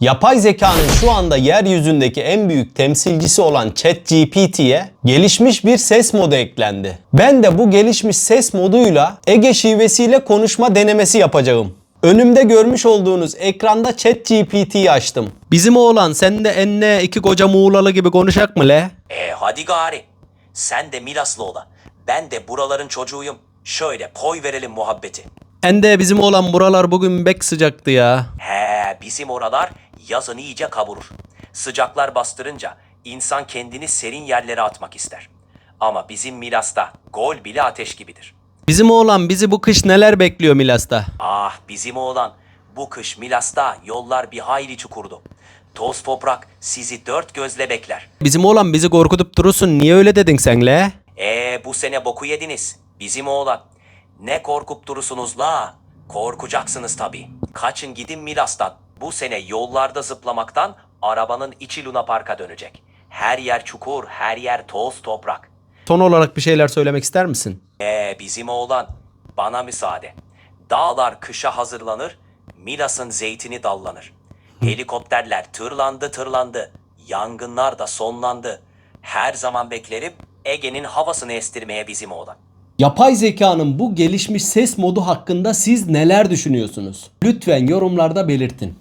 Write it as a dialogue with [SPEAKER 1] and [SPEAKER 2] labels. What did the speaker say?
[SPEAKER 1] Yapay zekanın şu anda yeryüzündeki en büyük temsilcisi olan ChatGPT'ye gelişmiş bir ses modu eklendi. Ben de bu gelişmiş ses moduyla Ege şivesiyle konuşma denemesi yapacağım. Önümde görmüş olduğunuz ekranda ChatGPT'yi açtım. Bizim oğlan sen de enne iki koca Muğlalı gibi konuşak mı le?
[SPEAKER 2] E hadi gari. Sen de Milaslı ola. Ben de buraların çocuğuyum. Şöyle koy verelim muhabbeti.
[SPEAKER 1] En de bizim oğlan buralar bugün bek sıcaktı ya.
[SPEAKER 2] He bizim oralar yazın iyice kavurur. Sıcaklar bastırınca insan kendini serin yerlere atmak ister. Ama bizim Milas'ta gol bile ateş gibidir.
[SPEAKER 1] Bizim oğlan bizi bu kış neler bekliyor Milas'ta?
[SPEAKER 2] Ah bizim oğlan bu kış Milas'ta yollar bir hayli çukurdu. Toz toprak sizi dört gözle bekler.
[SPEAKER 1] Bizim oğlan bizi korkutup durursun niye öyle dedin sen le?
[SPEAKER 2] Ee bu sene boku yediniz. Bizim oğlan. Ne korkup durursunuz la? Korkacaksınız tabii. Kaçın gidin Milas'tan. Bu sene yollarda zıplamaktan arabanın içi Luna Park'a dönecek. Her yer çukur, her yer toz toprak.
[SPEAKER 1] Son olarak bir şeyler söylemek ister misin?
[SPEAKER 2] Ee bizim oğlan. Bana müsaade. Dağlar kışa hazırlanır, Milas'ın zeytini dallanır. Helikopterler tırlandı tırlandı, yangınlar da sonlandı. Her zaman beklerim Ege'nin havasını estirmeye bizim oğlan.
[SPEAKER 1] Yapay zekanın bu gelişmiş ses modu hakkında siz neler düşünüyorsunuz? Lütfen yorumlarda belirtin.